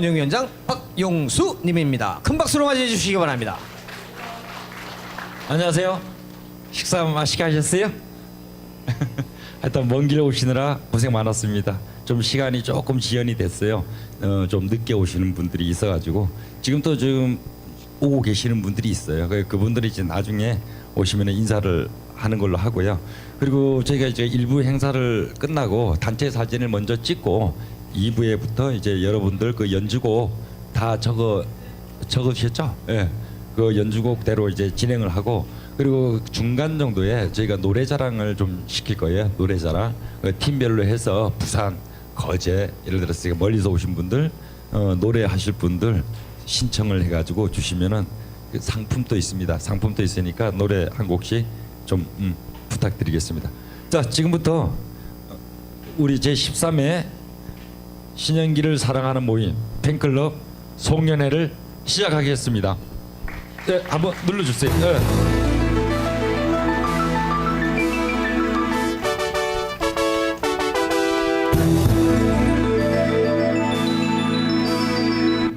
운영위원장 박용수 님입니다. 큰 박수로 맞이해 주시기 바랍니다. 안녕하세요. 식사 맛있게 하셨어요? 하여튼 먼 길 오시느라 고생 많았습니다. 좀 시간이 조금 지연이 됐어요. 어, 좀 늦게 오시는 분들이 있어가지고 지금 또 지금 오고 계시는 분들이 있어요. 그- 그분들이 이제 나중에 오시면 인사를 하는 걸로 하고요. 그리고 저희가 이제 일부 행사를 끝나고 단체 사진을 먼저 찍고 2부에부터 이제 여러분들 그 연주곡 다 적어 적으셨죠? 예. 그 연주곡대로 이제 진행을 하고 그리고 중간 정도에 저희가 노래 자랑을 좀 시킬 거예요. 노래 자랑 그 팀별로 해서 부산, 거제 예를 들어서 멀리서 오신 분들 어, 노래하실 분들 신청을 해가지고 주시면은 그 상품도 있습니다. 상품도 있으니까 노래 한 곡씩 좀 음, 부탁드리겠습니다. 자 지금부터 우리 제 13회 신현기를 사랑하는 모임 팬클럽 송년회를 시작하겠습니다. 네, 한번 눌러주세요. 네.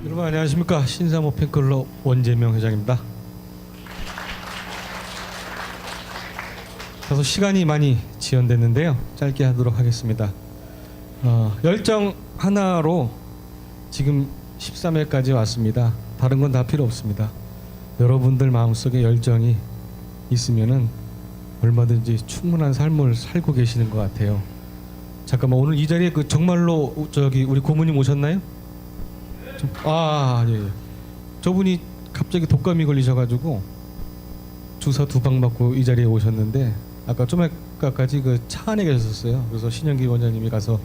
여러분 안녕하십니까 신사모 팬클럽 원재명 회장입니다. 다소 시간이 많이 지연됐는데요. 짧게 하도록 하겠습니다. 어, 열정 하나로 지금 13회까지 왔습니다. 다른 건 다 필요 없습니다. 여러분들 마음속에 열정이 있으면은 얼마든지 충분한 삶을 살고 계시는 것 같아요. 잠깐만 오늘 이 자리에 그 정말로 저기 우리 고모님 오셨나요? 좀- 아, 예, 예. 저분이 갑자기 독감이 걸리셔가지고 주사 두 방 맞고 이 자리에 오셨는데 아까 좀 아까까지 그 차 안에 계셨었어요. 그래서 신영기 원장님이 가서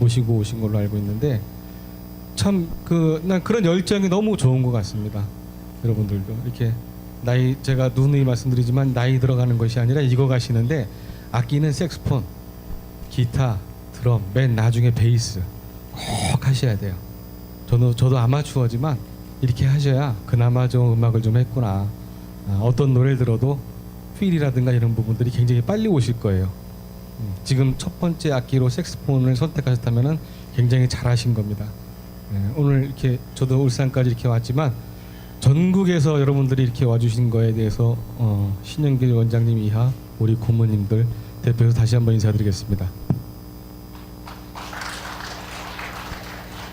모시고 오신 걸로 알고 있는데 참 그 난 그런 열정이 너무 좋은 것 같습니다. 여러분들도 이렇게 나이 제가 누누이 말씀드리지만 나이 들어가는 것이 아니라 이거 가시는데 악기는 색스폰, 기타, 드럼, 맨 나중에 베이스 꼭 하셔야 돼요. 저도 저도 아마추어지만 이렇게 하셔야 그나마 좀 음악을 좀 했구나. 아, 어떤 노래를 들어도 필이라든가 이런 부분들이 굉장히 빨리 오실 거예요. 음, 지금 첫 번째 악기로 색스폰을 선택하셨다면은 굉장히 잘하신 겁니다. 예, 오늘 이렇게 저도 울산까지 이렇게 왔지만 전국에서 여러분들이 이렇게 와주신 거에 대해서 어, 신영길 원장님 이하 우리 고모님들 대표해서 다시 한번 인사드리겠습니다.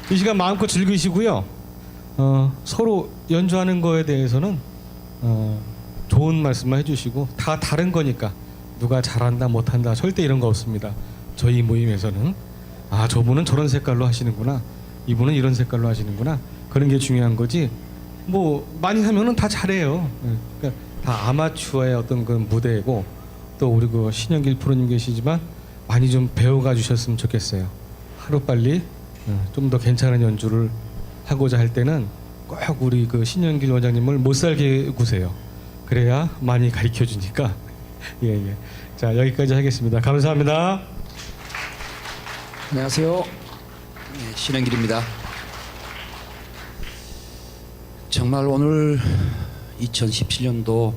이 시간 마음껏 즐기시고요. 어, 서로 연주하는 거에 대해서는 어, 좋은 말씀만 해주시고 다 다른 거니까 누가 잘한다 못한다 절대 이런 거 없습니다. 저희 모임에서는 아 저분은 저런 색깔로 하시는구나 이분은 이런 색깔로 하시는구나 그런 게 중요한 거지 뭐 많이 하면은 다 잘해요. 예, 그러니까 다 아마추어의 어떤 그 무대고 또 우리 그 신영길 프로님 계시지만 많이 좀 배워가 주셨으면 좋겠어요. 하루 빨리 좀 더 괜찮은 연주를 하고자 할 때는 꼭 우리 그 신영길 원장님을 못 살게 구세요. 그래야 많이 가르쳐 주니까. 예, 예. 자, 여기까지 하겠습니다. 감사합니다. 안녕하세요. 네, 신현길입니다. 정말 오늘 2017년도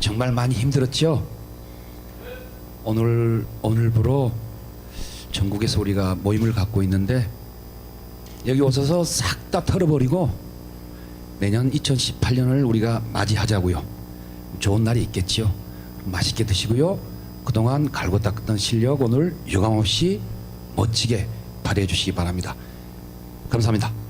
정말 많이 힘들었죠. 오늘 오늘부로 전국에서 우리가 모임을 갖고 있는데 여기 오셔서 싹 다 털어버리고 내년 2018년을 우리가 맞이하자고요. 좋은 날이 있겠지요. 맛있게 드시고요. 그동안 갈고 닦았던 실력 오늘 유감없이 멋지게 발휘해 주시기 바랍니다. 감사합니다.